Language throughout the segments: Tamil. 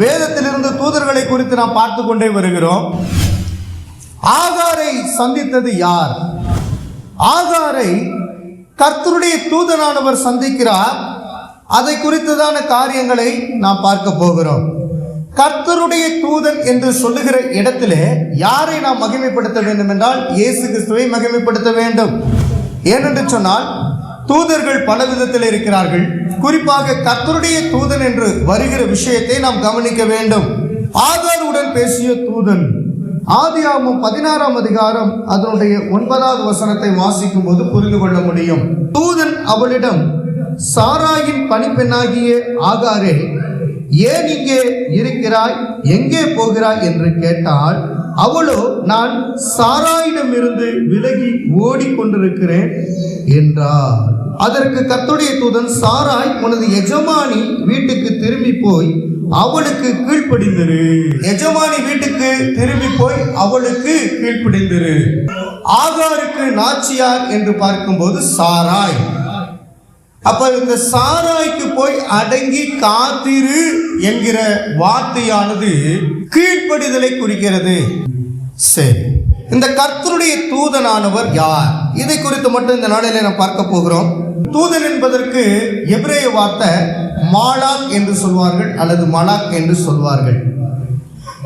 வேதத்திலிருந்து தூதர்களை குறித்து நாம் பார்த்து கொண்டே வருகிறோம். ஆகாரை சந்தித்தது யார்? ஆகாரை கர்த்தருடைய தூதனானவர் சந்திக்கிறார். அதை குறித்ததான காரியங்களை நாம் பார்க்க போகிறோம். கர்த்தருடைய தூதன் என்று சொல்லுகிற இடத்திலே யாரை நாம் மகிமைப்படுத்த வேண்டும் என்றால் இயேசு கிறிஸ்துவை மகிமைப்படுத்த வேண்டும். ஏனென்று சொன்னால் தூதர்கள் பல விதத்தில் இருக்கிறார்கள். குறிப்பாக கத்தருடைய தூதன் என்று வருகிற விஷயத்தை நாம் கவனிக்க வேண்டும். ஆதாருடன் பேசிய தூதன். ஆதியாமும் பதினாறாம் அதிகாரம் அதனுடைய ஒன்பதாவது வசனத்தை வாசிக்கும் போது புரிந்து கொள்ள முடியும். தூதன் அவளிடம் சாராயின் பணிப்பெண்ணாகிய ஆகாரே ஏன் இங்கே இருக்கிறாய்? எங்கே போகிறாய்? என்று கேட்டால் அவளோ நான் சாராயிடமிருந்து விலகி ஓடிக்கொண்டிருக்கிறேன். என்றார். அதற்கு கத்துடைய தூதன் சாராய் உனது எஜமானி வீட்டுக்கு திரும்பி போய் அவளுக்கு கீழ்ப்படிந்திரு. எஜமானி வீட்டுக்கு திரும்பி போய் அவளுக்கு கீழ்ப்படிந்திரு. ஆகாருக்கு நாச்சியார் என்று பார்க்கும்போது சாராய். அப்ப இந்த சாராய்க்கு போய் அடங்கி காத்திரு என்கிற வார்த்தையானது கீழ்ப்படிதலை குறிக்கிறது. சரி. இந்த கர்த்தருடைய தூதனானவர் யார்? இதை குறித்து மட்டும் இந்த நாளிலே நாம் பார்க்க போகிறோம். தூதன் என்பதற்கு எபிரேய வார்த்தை மாலாக் என்று சொல்வார்கள் அல்லது மலாக் என்று சொல்வார்கள்.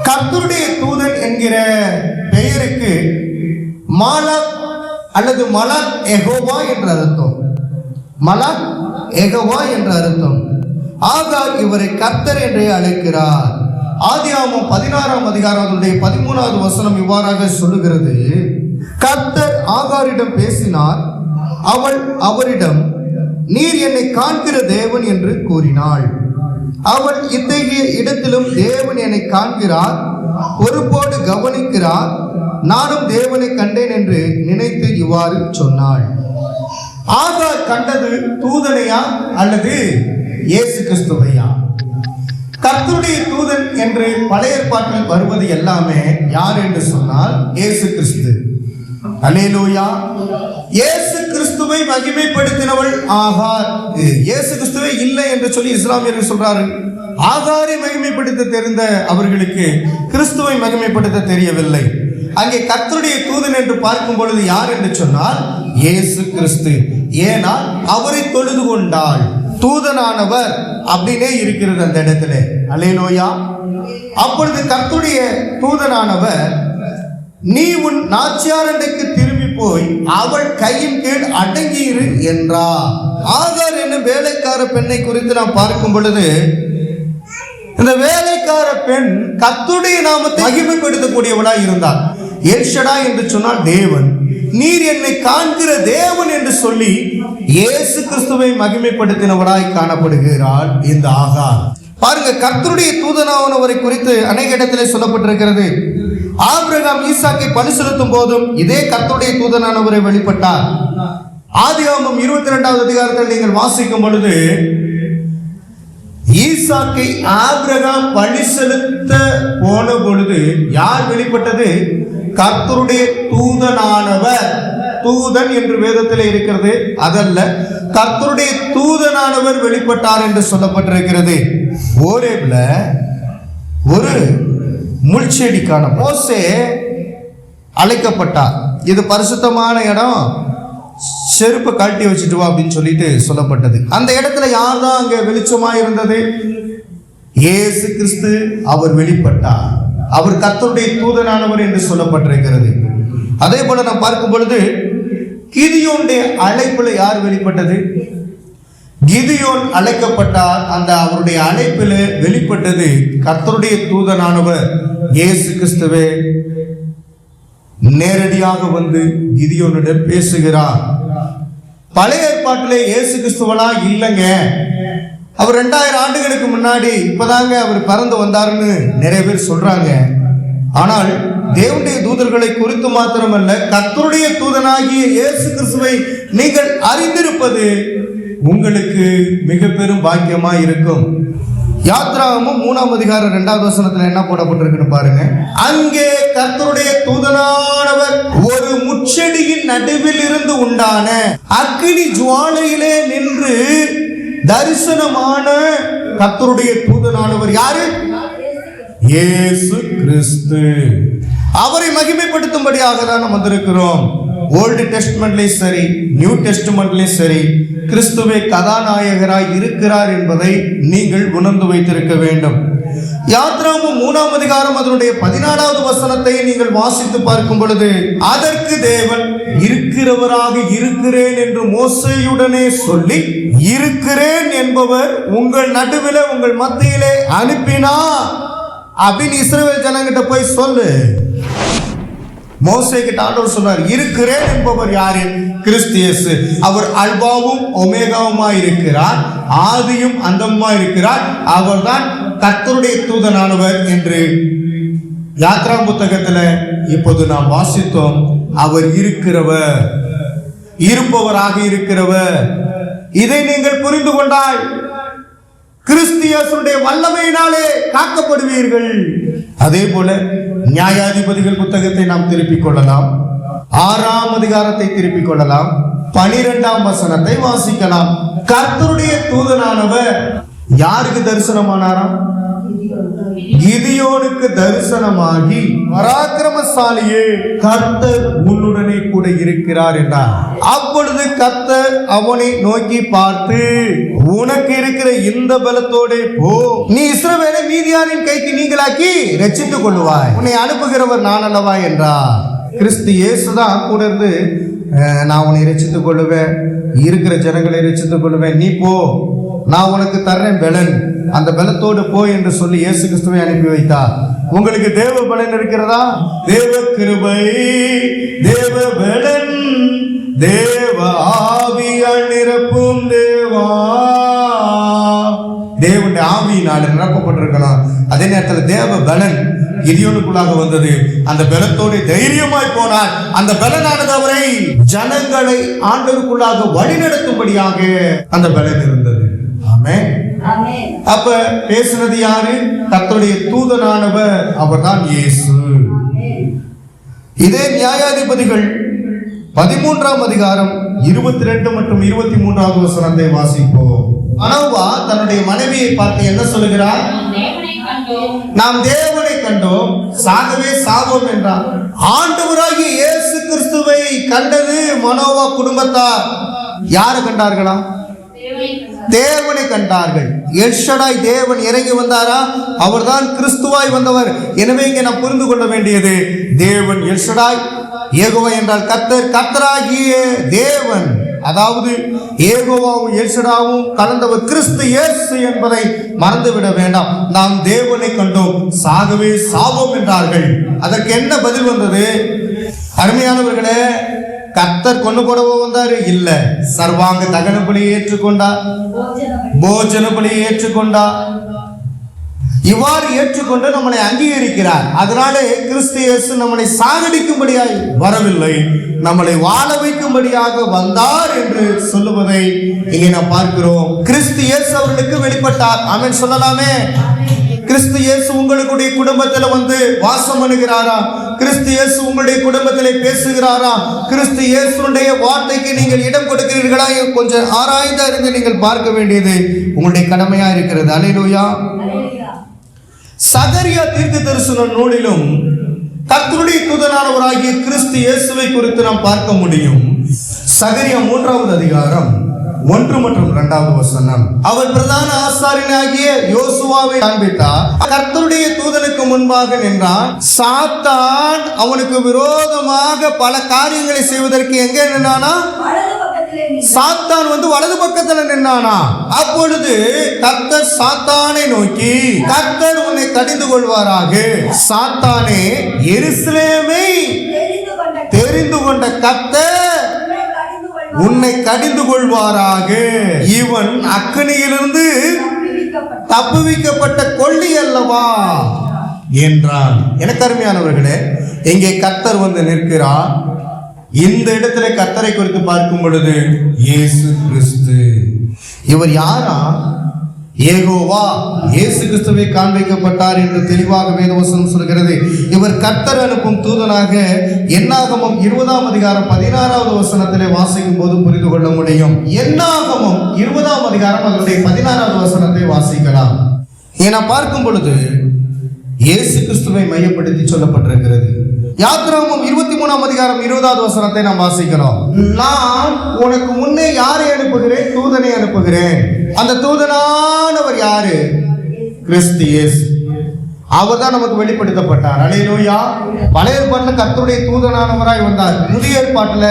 கர்த்தருடைய தூதன் என்கிற பெயருக்கு மாலாக் அல்லது மலாக் எகோவா என்ற அர்த்தம். மலாக் எகோவா என்ற அர்த்தம். ஆகார் இவரை கர்த்தர் என்றே அழைக்கிறார். ஆதியாமம் பதினாறாம் அதிகாரத்துடைய பதிமூணாவது வசனம் இவ்வாறாக சொல்லுகிறது. கர்த்தர் ஆகாரிடம் பேசினார் அவள் அவரிடம் நீர் என்னை காண்கிற தேவன் என்று கூறினாள். அவள் இத்தகைய இடத்திலும் தேவன் என்னை காண்கிறார் பொறுப்போடு கவனிக்கிறார். நானும் தேவனை கண்டேன் என்று நினைத்து இவ்வாறு சொன்னாள். ஆகார் கண்டது தூதனையா அல்லது இயேசு கிறிஸ்துவையா? கர்த்தருடைய தூதன் என்று பழைய ஏற்பாட்டில் வருவது எல்லாமே யார் என்று சொன்னால் இயேசு கிறிஸ்து. அலேலூயா இயேசு கிறிஸ்துவை மகிமைப்படுத்தினவள் ஆகார். இயேசு கிறிஸ்துவே இல்லை என்று சொல்லி இஸ்லாமியர்கள் சொல்றார்கள் ஆகாரை மகிமைப்படுத்த தெரிந்த அவர்களுக்கு கிறிஸ்துவை மகிமைப்படுத்த தெரியவில்லை. அங்கே கர்த்தருடைய தூதன் என்று பார்க்கும் பொழுது யார் என்று சொன்னால் இயேசு கிறிஸ்து. ஏனால் அவரை தொழுது கொண்டாள். தூதனானவர் அப்படின்னே இருக்கிறது அந்த இடத்துல. அலையிலோயா அப்பொழுது கத்துடைய தூதனானவர் நீ உன் நாச்சியாரண்டைக்கு திரும்பி போய் அவள் கையின் கீழ் அடங்கியிரு என்றார். ஆகார் என்னும் வேலைக்கார பெண்ணை குறித்து நாம் பார்க்கும் பொழுது இந்த வேலைக்கார பெண் கத்துடைய நாமத்தை மகிமைப்படுத்தக்கூடியவளாய் இருந்தார் எல்ஷடா என்று சொன்னால் தேவன். நீர் என்னை காண்கிற தேவன் என்று சொல்லி இயேசு கிறிஸ்துவை மகிமைப்படுத்தினவராய் காணப்படுகிறாள் இந்த ஆகார் பாருங்க கர்த்தருடைய தூதனானவரை குறித்து அநேக இடத்திலே சொல்லப்பட்டிருக்கிறது. ஆபிரகாம் ஈசாக்கை பணி செலுத்தும் போதும் இதே கர்த்தருடைய தூதனானவரை வெளிப்பட்டார். ஆதியாகமம் இருபத்தி ரெண்டாவது அதிகாரத்தில் நீங்கள் வாசிக்கும் பொழுது ஈசாக்கை ஆபிரகாம் பழி செலுத்த போன பொழுது யார் வெளிப்பட்டது? கர்த்தருடைய தூதனானவர். தூதன் என்று வேதத்தில் இருக்கிறது. அதல்ல கர்த்தருடைய தூதனானவர் வெளிப்பட்டார் என்று சொல்லப்பட்டிருக்கிறது. ஓரேப்ல ஒரு முள்செடிக்கான மோசே அழைக்கப்பட்டார். இது பரிசுத்தமான இடம். செருப்பை கழட்டி வச்சுட்டு வா அப்படின்னு சொல்லிட்டு சொல்லப்பட்டது. அந்த இடத்துல யார் தான் அங்கே வெளிச்சமாக இருந்தது? ஏசு கிறிஸ்து அவர் வெளிப்பட்டார். அவர் கத்தருடைய தூதனானவர் என்று சொல்லப்பட்டிருக்கிறது. அதே போல நான் பார்க்கும் பொழுது கிதியோனுடைய அழைப்பில் யார் வெளிப்பட்டது? கிதியோன் அழைக்கப்பட்டார். அந்த அவருடைய அழைப்பில் வெளிப்பட்டது கத்தருடைய தூதனானவர் இயேசு கிறிஸ்துவே. நேரடியாக வந்து கிதியோனிடம் பேசுகிறார். பழைய ஏற்பாட்டிலே இயேசு கிறிஸ்துவனா? இல்லைங்க. அவர் ரெண்டாயிரம் ஆண்டுகளுக்கு முன்னாடி இப்பதாங்க அவர் பறந்து வந்தாருன்னு நிறைய பேர் சொல்றாங்க. ஆனால் தேவனுடைய தூதர்களை குறித்து மாத்திரமல்ல கத்தருடைய தூதனாகிய இயேசு கிறிஸ்துவை நீங்கள் அறிந்திருப்பது உங்களுக்கு மிக பெரும் பாக்கியமா இருக்கும். யாத்ராவும் மூணாம் அதிகாரம் இரண்டாவது வசனத்துல என்ன போடப்பட்டிருக்குன்னு பாருங்க. அங்கே கர்த்தருடைய தூதனானவர் ஒரு முச்செடியின் நடுவில் இருந்து உண்டான அக்னி ஜுவாலையிலே நின்று தரிசனமான கர்த்தருடைய தூதனானவர் யாரு? இயேசு கிறிஸ்து. அவரை மகிமைப்படுத்தும்படியாக தான் நம்ம வந்திருக்கிறோம். ஓல்டு டெஸ்ட்மெண்ட்லேயும் சரி நியூ டெஸ்ட்மெண்ட்லேயும் சரி கிறிஸ்துவே கதாநாயகராய் இருக்கிறார் என்பதை நீங்கள் உணர்ந்து வைத்திருக்க வேண்டும். யாத்ராமும் மூணாம் அதிகாரம் அதனுடைய பதினாலாவது வசனத்தை நீங்கள் வாசித்து பார்க்கும் பொழுது அதற்கு தேவன் இருக்கிறவராக இருக்கிறேன் என்று மோசையுடனே சொல்லி இருக்கிறேன் என்பவர் உங்கள் நடுவில் உங்கள் மத்தியிலே அனுப்பினா? அப்படின்னு இஸ்ரேல் ஜனங்கிட்ட போய் சொல்லு. மோசை கிட்ட ஆண்டவர் சொன்னார் இருக்கிறேன் என்பவர் யாரு? கிறிஸ்து இயேசு. அவர் அல்பாவும் ஒமேகாவுமா இருக்கிறார் ஆதியும் அந்தமா இருக்கிறார். அவர்தான் கத்தருடைய தூதனானவர் என்று யாத்ரா புத்தகத்துல இப்போது நாம் வாசித்தோம். அவர் இருக்கிறவர் இருப்பவராக இருக்கிறவர். இதை நீங்கள் புரிந்து கொண்டால் கிறிஸ்தியசுடைய வல்லமையினாலே காக்கப்படுவீர்கள். அதே போல நியாயாதிபதிகள் புத்தகத்தை நாம் திருப்பிக் கொள்ளலாம். ஆறாம் அதிகாரத்தை திருப்பிக் கொள்ளலாம். பனிரெண்டாம் வசனத்தை வாசிக்கலாம். கர்த்தருடைய தூதனானவர் யாருக்கு தரிசனமானாராம்? கிதியோனுக்கு தரிசனமாகி பராக்கிரமசாலியே கர்த்தர் உன்னுடனே கூட இருக்கிறார் என்றார். அப்பொழுது கர்த்தர் அவனை நோக்கி பார்த்து உனக்கு இருக்கிற இந்த பலத்தோடே போ. நீ இஸ்ரவேலை மீதியானின் கைக்கு நீங்களாக்கி ரச்சித்துக் கொள்ளுவாய். உன்னை அனுப்புகிறவர் நான் அல்லவா? என்றார். கிறிஸ்து இயேசுதான் கூட இருந்து நான் உன்னை ரட்சித்துக் கொள்ளுவேன். இருக்கிற ஜனங்களை ரசித்துக் கொள்ளுவேன். நீ போ. நான் உனக்கு தர்றேன் பெலன். அந்த பலத்தோடு போய் என்று சொல்லி இயேசு கிறிஸ்துவை அனுப்பி வைத்தார். உங்களுக்கு தேவ பலன் இருக்கிறதா? தேவ கிருபை தேவ பலன் தேவ ஆவியால் நிரப்பும் தேவா. தேவனுடைய ஆவியினால் நிரப்பப்பட்டிருக்கலாம். அதே நேரத்தில் தேவ பலன் கிதியோனுக்குள்ளாக வந்தது. அந்த பலத்தோடு தைரியமாய் போனார் அந்த பலனானது அவரை ஜனங்களை ஆண்டவருக்குள்ளாக வழிநடத்தும்படியாக அந்த பலன் இருந்தது. ஆமே அப்ப பேசுனது யாரு? கர்த்தருடைய தூதனானவர் அவர்தான் இயேசு. இதே நியாயாதிபதிகள் பதிமூன்றாம் அதிகாரம் இருபத்தி ரெண்டு மற்றும் இருபத்தி மூன்றாவது வசனத்தை வாசிப்போம். அனோவா தன்னுடைய மனைவியை பார்த்து என்ன சொல்லுகிறார்? தேவனை கண்டோம். நாம் தேவனை கண்டோம். சாகவே சாவோம் என்றார். ஆண்டவராகிய இயேசு கிறிஸ்துவை கண்டது மனோவா குடும்பத்தார். யாரை கண்டார்களா? தேவனை கண்டார்கள். எல்ஷடாய் தேவன் இறங்கி வந்தாரா? அவர்தான் கிறிஸ்துவாய் வந்தவர். எனவே இங்கே நாம் புரிந்து கொள்ள வேண்டியது தேவன் எல்ஷடாய் ஏகோவா என்றால் கத்தர் கத்தராகிய தேவன். அதாவது ஏகோவாவும் எல்ஷடாவும் கலந்தவர் கிறிஸ்து இயேசு என்பதை மறந்துவிட வேண்டாம். நாம் தேவனை கண்டோம் சாகவே சாவோம் என்றார்கள். அதற்கு என்ன பதில் வந்தது? அருமையானவர்களே கத்தர் கொண்டு போடவோ வந்தாரு இல்ல. சர்வாங்க தகன பலியை ஏற்றுக்கொண்டா? போஜன பலியை ஏற்றுக்கொண்டா? இவ்வாறு ஏற்றுக்கொண்டு நம்மளை அங்கீகரிக்கிறார். அதனாலே கிறிஸ்து இயேசு நம்மளை சாகடிக்கும்படியாய் வரவில்லை. நம்மளை வாழ வைக்கும்படியாக வந்தார் என்று சொல்லுவதை இங்கே நாம் பார்க்கிறோம். கிறிஸ்து இயேசு அவர்களுக்கு வெளிப்பட்டார். அவன் சொல்லலாமே. கிறிஸ்து இயேசு உங்களுடைய குடும்பத்தில் வந்து வாசம் பண்ணுகிறாரா? கிறிஸ்து இயேசு உங்களுடைய குடும்பத்திலே பேசுகிறாரா? கிறிஸ்து இயேசுடைய வார்த்தைக்கு நீங்கள் இடம் கொடுக்கிறீர்களா? கொஞ்சம் ஆராய்ந்து அறிந்து நீங்கள் பார்க்க வேண்டியது உங்களுடைய கடமையா இருக்கிறது. அலையிலூயா. சகரியா தீர்க்க தரிசன நூலிலும் கர்த்தருடைய தூதனானவராகிய கிறிஸ்து இயேசுவை குறித்து நாம் பார்க்க முடியும். சகரியா மூன்றாவது அதிகாரம். ஒன்று மற்றும் இரண்டாவது வசனம். அவர் பிரதான ஆசாரியனாகிய யோசுவாவை காண்பித்தார். கர்த்தருடைய தூதனுக்கு முன்பாக நின்றான். சாத்தான் அவனுக்கு விரோதமாக பல காரியங்களை செய்வதற்கு எங்கே நின்றானா? சாத்தான் வந்து வலது பக்கத்துல நின்னானா? அப்பொழுது கர்த்தர் சாத்தானை நோக்கி கர்த்தர் உன்னை கடிந்து கொள்வாராக. சாத்தானே எருசலேமை தெரிந்து கொண்ட தெரிந்து கொண்ட கர்த்தர் உன்னை கடிந்து கொள்வாராக. இவன் அக்கனியிலிருந்து தப்புவிக்கப்பட்ட கொள்ளி அல்லவா? என்றான். எனக்கு அருமையானவர்களே இங்கே கர்த்தர் வந்து நிற்கிறார். இந்த இடத்துல கர்த்தரை குறித்து பார்க்கும் பொழுது இயேசு கிறிஸ்து. இவர் யாரா? ஏகோவா இயேசு கிறிஸ்துவை காண்பிக்கப்பட்டார் என்று தெளிவாக வேதவசனம் சொல்கிறது. இவர் கர்த்தர் அனுப்பும் தூதனாக என்னாகமும் இருபதாம் அதிகாரம் பதினாறாவது வசனத்திலே வாசிக்கும் போது புரிந்து கொள்ள முடியும். என்னாகமும் இருபதாம் அதிகாரம் அதனுடைய பதினாறாவது வசனத்தை வாசிக்கலாம். என பார்க்கும் பொழுது இயேசு கிறிஸ்துவை மையப்படுத்தி சொல்லப்பட்டிருக்கிறது. யாத்ராமம் இருபத்தி மூணாம் அதிகாரம் இருபதாவது வசனத்தை நாம் வாசிக்கிறோம். நான் உனக்கு முன்னே யாரை அனுப்புகிறேன்? தூதனை அனுப்புகிறேன். அந்த தூதனானவர் யாரு? கிறிஸ்து இயேசு. அவர் தான் நமக்கு வெளிப்படுத்தப்பட்டார். அலையிலோயா. பழைய ஏற்பாட்டில் கர்த்தருடைய தூதனானவராய் வந்தார். புதிய ஏற்பாட்டில்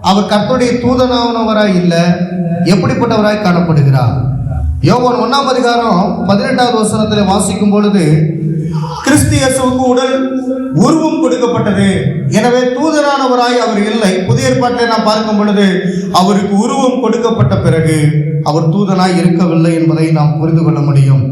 அவர் கர்த்தருடைய தூதனானவராய் இல்லை. எப்படிப்பட்டவராய் காணப்படுகிறார்? யோகன் ஒன்னாம் அதிகாரம் பதினெட்டாவது வசனத்தில் வாசிக்கும் பொழுது கிறிஸ்து இயேசுக்கு உடல் உருவம் கொடுக்கப்பட்டது. எனவே தூதரானவராய் அவர் இல்லை. புதிய ஏற்பாட்டை நாம் பார்க்கும் பொழுது அவருக்கு உருவம் கொடுக்கப்பட்ட பிறகு அவர் தூதனாய் இருக்கவில்லை என்பதை நாம் புரிந்து கொள்ள முடியும்.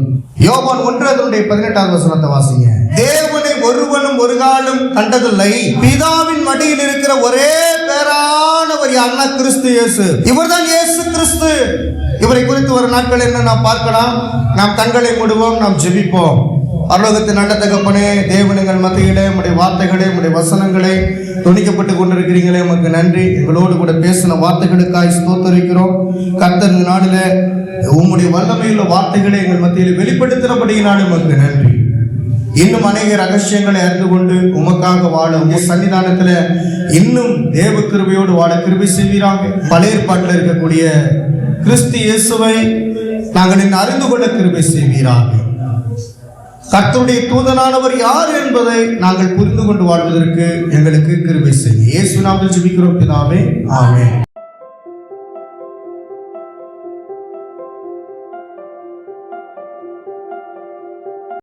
யோகான் ஒன்று அதனுடைய பதினெட்டாவது வசனத்தை வாசிங்க. தேவனை ஒருவனும் ஒரு காலம் கண்டதில்லை. பிதாவின் மடியில் இருக்கிற ஒரே பேரானவர் யாருன்னா கிறிஸ்து இயேசு. இவர்தான் இயேசு கிறிஸ்து. இவரை குறித்து ஒரு நாட்கள் என்ன நாம் பார்க்கலாம். நாம் கண்களை மூடுவோம் நாம் ஜெபிப்போம். பரலோகத்தின் நல்ல தகப்பனே தேவனுங்கள் மத்தியிலே உடைய வார்த்தைகளே உடைய வசனங்களை துணிக்கப்பட்டு கொண்டிருக்கிறீங்களே உமக்கு நன்றி. எங்களோடு கூட பேசின வார்த்தைகளுக்காய் ஸ்தோத்தரிக்கிறோம். கர்த்தர் நாளில் நாளில உம்முடைய வல்லமையுள்ள வார்த்தைகளை எங்கள் மத்தியில் வெளிப்படுத்தினபடியினாலும் உமக்கு நன்றி. இன்னும் அநேக ரகசியங்களை அறிந்து கொண்டு உமக்காக வாழ உங்க சன்னிதானத்தில் இன்னும் தேவ கிருபையோடு வாழ கிருபை செய்வீராங்க பழைய பாட்டில் இருக்கக்கூடிய கிறிஸ்து இயேசுவை நாங்கள் இன்னும் அறிந்து கொள்ள கிருபை செய்வீராங்க கர்த்தருடைய தூதனானவர் யார் என்பதை நாங்கள் புரிந்து கொண்டு வாழ்வதற்கு எங்களுக்கு கிருபை செய்யும் இயேசு நாமத்தில் ஜெபிக்கிறோம் பிதாவே. ஆமே